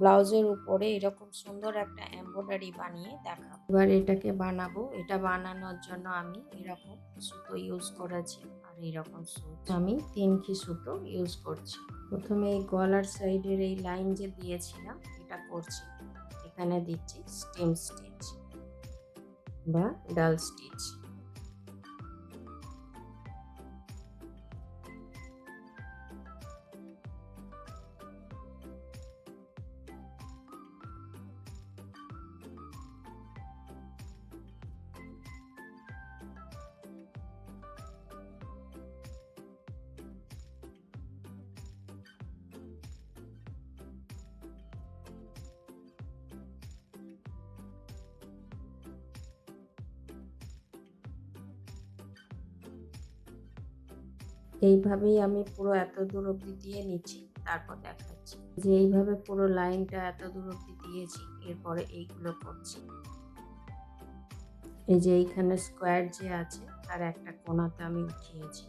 ব্লাউজের উপরে এরকম সুন্দর একটা এমব্রয়ডারি বানিয়ে দেখাবো। এবার এটাকে বানাবো। এটা বানানোর জন্য আমি এরকম সুতো ইউজ করেছি আর এরকম সুতো আমি তিনটি সুতো ইউজ করছি। প্রথমে এই গলার সাইডের এই লাইন যে দিয়েছিলাম, এটা করছি। এখানে দিচ্ছি স্টিম স্টিচ বা ডাল স্টিচ এইভাবেই আমি পুরো এত দূর অব্দি দিয়ে নিচ্ছি, তারপর দেখাচ্ছি। যে এইভাবে পুরো লাইনটা এত দূর অব্দি দিয়েছি, এরপরে এইগুলো করছি। এই যে এইখানে স্কোয়ার যে আছে তার একটা কোনাতে আমি উঠিয়েছি।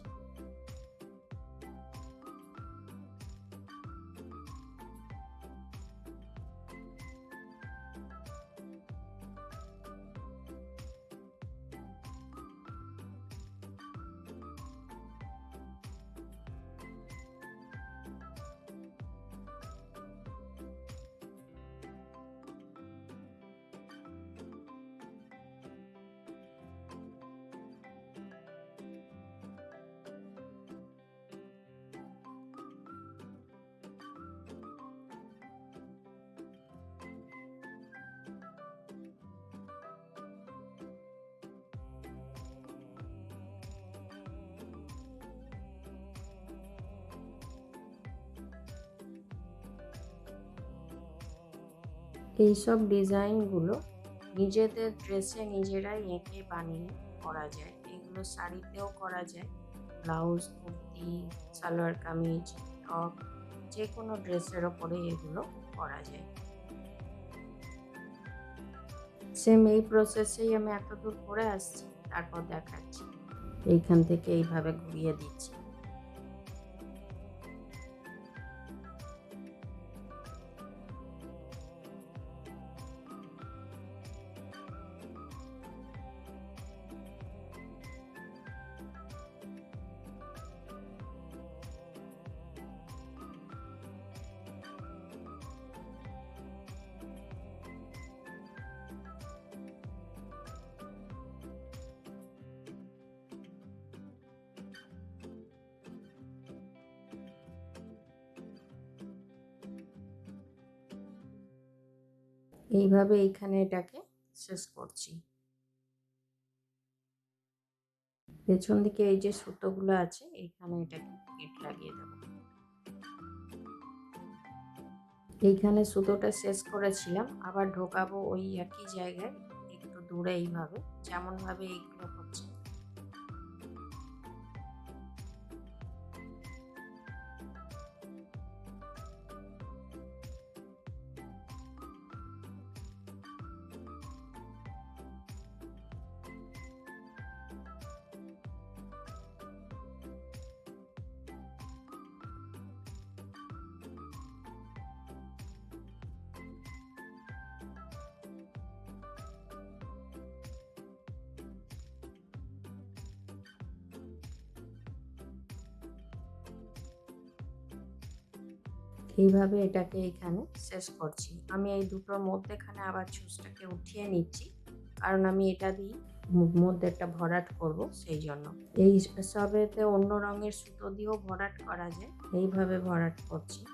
এইসব ডিজাইনগুলো নিজেদের ড্রেসে নিজেরাই এঁকে বানিয়ে করা যায়। এগুলো শাড়িতেও করা যায়। ব্লাউজ, কুর্তি, সালোয়ার কামিজ, টপ যে কোনো ড্রেসের ওপরে এগুলো করা যায়। সেম এই প্রসেসেই আমি এত দূর করে আসছি, তারপর দেখাচ্ছি। এইখান থেকে এইভাবে ঘুরিয়ে দিচ্ছি। এইভাবে এইখানে এটাকে শেষ করছি। পেছন দিকে এই যে সুতোগুলো আছে, এইখানে এটাকে গেট লাগিয়ে দেবো। এইখানে সুতোটা শেষ করেছিলাম, আবার ঢোকাবো ওই একই জায়গায়, একটু দূরে এইভাবে যেমন ভাবে এইগুলো হচ্ছে। এইভাবে এটাকে এখানে শেষ করছি। আমি এই দুটোর মধ্যেখানে আবার ছুঁচটাকে উঠিয়ে নিচ্ছি। কারণ আমি এটা দিয়ে মধ্যে একটা ভরাট করব সেই জন্য। এই সবেতে অন্য রঙের সুতো দিয়েও ভরাট করা যায়। এইভাবে ভরাট করছি।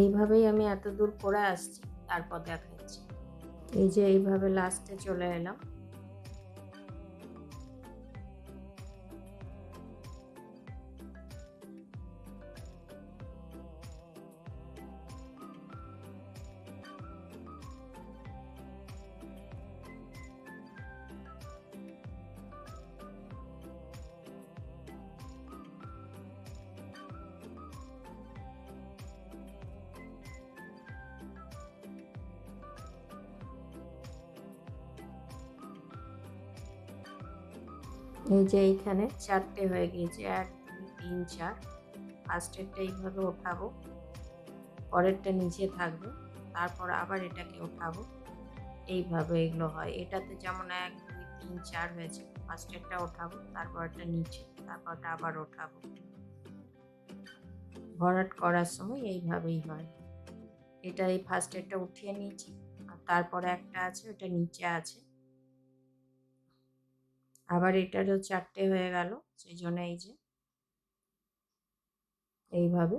এইভাবেই আমি এত দূর করে আসছি তারপর দেখাচ্ছি। এই যে এইভাবে লাস্টে চলে এলাম। এই যে এইখানে চারটে হয়ে গিয়েছে, এক, দুই, তিন, চার। ফার্স্টেরটা এইভাবে ওঠাবো, পরেরটা নিচে থাকবে, তারপর আবার এটাকে ওঠাবো। এইভাবে এগুলো হয়। এটাতে যেমন এক, দুই, তিন, চার হয়েছে ফার্স্টেরটা ওঠাবো, তারপরটা নিচে, তারপরটা আবার ওঠাবো। ভরাট করার সময় এইভাবেই হয়। এটা এই ফার্স্টেরটা উঠিয়ে নিয়েছি, আর তারপরে একটা আছে, ওটা নিচে আছে। আবার এটারও চারটে হয়ে গেল সেই জন্য এই যে। এইভাবে।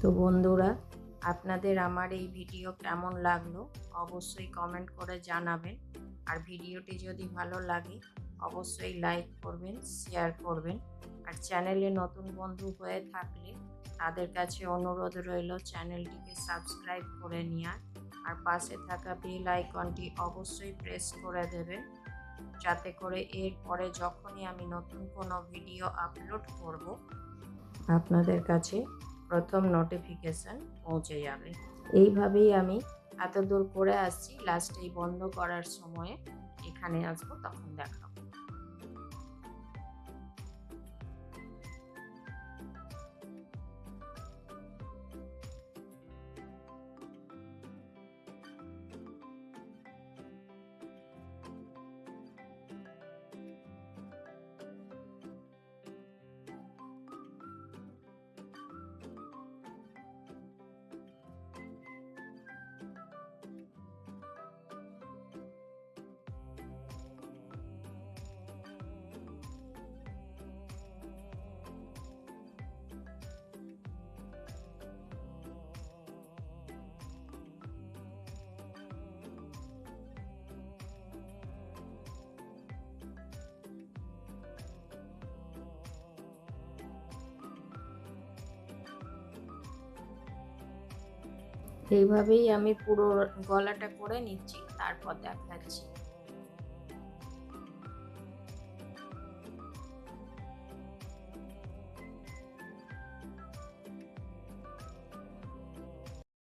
তো বন্ধুরা, আপনাদের আমার এই ভিডিও কেমন লাগল অবশ্যই কমেন্ট করে জানাবেন। আর ভিডিওটি যদি ভালো লাগে, অবশ্যই লাইক করবেন শেয়ার করবেন। আর চ্যানেলে নতুন বন্ধু হয়ে থাকলে তাদের কাছে অনুরোধ রইল চ্যানেলটিকে সাবস্ক্রাইব করে নেওয়ার। আর পাশে থাকা বেল আইকনটি অবশ্যই প্রেস করে দেবেন, যাতে করে এরপরে যখনই আমি নতুন কোনো ভিডিও আপলোড করব, আপনাদের কাছে প্রথম নোটিফিকেশান পৌঁছে যাবে। এইভাবেই আমি এত দূর করে আসছি লাস্টে বন্ধ করার সময়ে এখানে আসব, তখন দেখাবো। এইভাবেই আমি পুরো গলাটা করে নিচ্ছি তারপর দেখাচ্ছি।